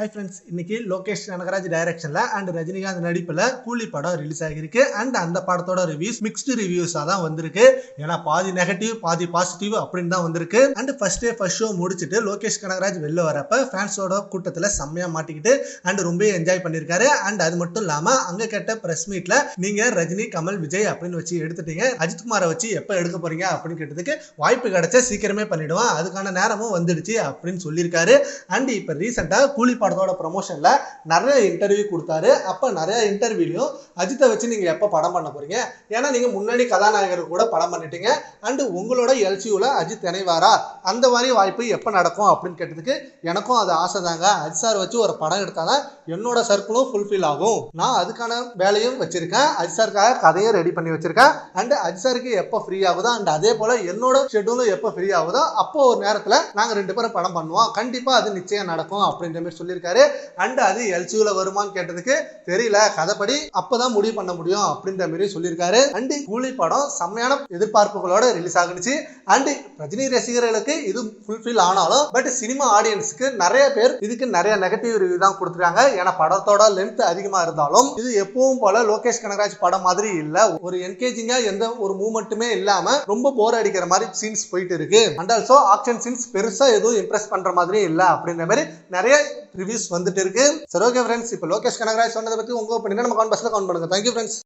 Hi friends இன்னைக்கு லோகேஷ் கனகராஜ் டைரக்ஷன்ல and Rajinikanth நடிப்புல கூலி படம் ரிலீஸ் ஆகிருக்கு அண்ட் அந்த படத்தோட ரிவ்யூஸ் மிக்ஸ்டு ரிவ்யூஸா தான் வந்திருக்கு. ஏன்னா பாதி நெகட்டிவ் பாதி பாசிட்டிவ் அப்படின்னு தான் வந்திருக்கு. And first day first show முடிச்சுட்டு லோகேஷ் கனகராஜ் வெளில வரப்ப ஃபேன்ஸோட கூட்டத்தில் செம்மையா மாட்டிக்கிட்டு அண்ட் ரொம்ப என்ஜாய் பண்ணியிருக்காரு. அண்ட் அது மட்டும் இல்லாம அங்க கேட்ட பிரஸ் மீட்ல நீங்க ரஜினி கமல் விஜய் அப்படின்னு வச்சு எடுத்துட்டீங்க. அஜித்குமாரை வச்சு எப்போ எடுக்க போறீங்க அப்படின்னு கேட்டதுக்கு வாய்ப்பு கிடைச்சா சீக்கிரமே பண்ணிடுவான். அதுக்கான நேரமும் வந்துடுச்சு அப்படின்னு சொல்லியிருக்காரு. அண்ட் இப்போ ரீசெண்டாக கூலி படத்தோட ப்ரொமோஷனில் நிறைய இன்டர்வியூ கொடுத்தாரு. அப்போ நிறைய இன்டர்வியூலையும் அஜித்தை வச்சு நீங்கள் எப்போ படம் பண்ண போறீங்க? ஏன்னா நீங்கள் முன்னாடி கதாநாயகர் கூட படம் பண்ணிட்டீங்க. அண்டு உங்களோட எல்சியூவில் அஜித் இணைவாரா? அந்த மாதிரி வாய்ப்பு எப்போ நடக்கும் அப்படின்னு கேட்டதுக்கு எனக்கும் அது ஆசை தாங்க. அஜித் சார் வச்சு ஒரு படம் எடுத்தாதான் என்னோட சர்க்கிளும் ஃபுல்ஃபில் ஆகும். நான் அதுக்கான வேலையும் வச்சுருக்கேன். அஜித் சாருக்காக கதையும் ரெடி பண்ணி வச்சுருக்கேன். அண்டு அஜித் சாருக்கு எப்போ ஃப்ரீ ஆகுதோ அண்ட் அதே போல் என்னோட ஷெட்யூலும் எப்போ ஃப்ரீ ஆகுதோ அப்போ ஒரு நேரத்தில் நாங்கள் ரெண்டு பேரும் படம் பண்ணுவோம். கண்டிப்பாக அது நிச்சயம் நடக்கும் அப்படின்ற மாதிரி சொல்லி சொல்லியிருக்காரு. அண்ட் அது எல்சியூல வருமான்னு கேட்டதுக்கு தெரியல. கதைப்படி அப்பதான் முடிவு பண்ண முடியும் அப்படின்ற மாதிரி சொல்லியிருக்காரு. அண்ட் கூலி படம் செம்மையான எதிர்பார்ப்புகளோட ரிலீஸ் ஆகுனுச்சு. அண்ட் ரஜினி ரசிகர்களுக்கு இது ஃபுல்ஃபில் ஆனாலும் பட் சினிமா ஆடியன்ஸ்க்கு நிறைய பேர் இதுக்கு நிறைய நெகட்டிவ் ரிவ்யூ தான் கொடுத்துருக்காங்க. ஏன்னா படத்தோட லென்த் அதிகமா இருந்தாலும் இது எப்பவும் போல லோகேஷ் கனகராஜ் படம் மாதிரி இல்ல. ஒரு என்கேஜிங்கா எந்த ஒரு மூமெண்ட்டுமே இல்லாம ரொம்ப போர் அடிக்கிற மாதிரி சீன்ஸ் போயிட்டு இருக்கு. அண்ட் ஆல்சோ ஆக்ஷன் சீன்ஸ் பெருசா எதுவும் இம்ப்ரெஸ் பண்ற மாதிரி இல்ல அப்படின்ற மாதிரி நிறைய ரிவ்யூஸ் வந்துட்டு இருக்கு. சரி ஓகே ஃப்ரெண்ட்ஸ் இப்போ லோகேஷ் கனகராஜ் சொன்னதை பற்றி உங்க ஒப்பீனியன் நம்ம கவுண்ட் பஸ்ல கவுண்ட் பண்ணுங்க. Thank you friends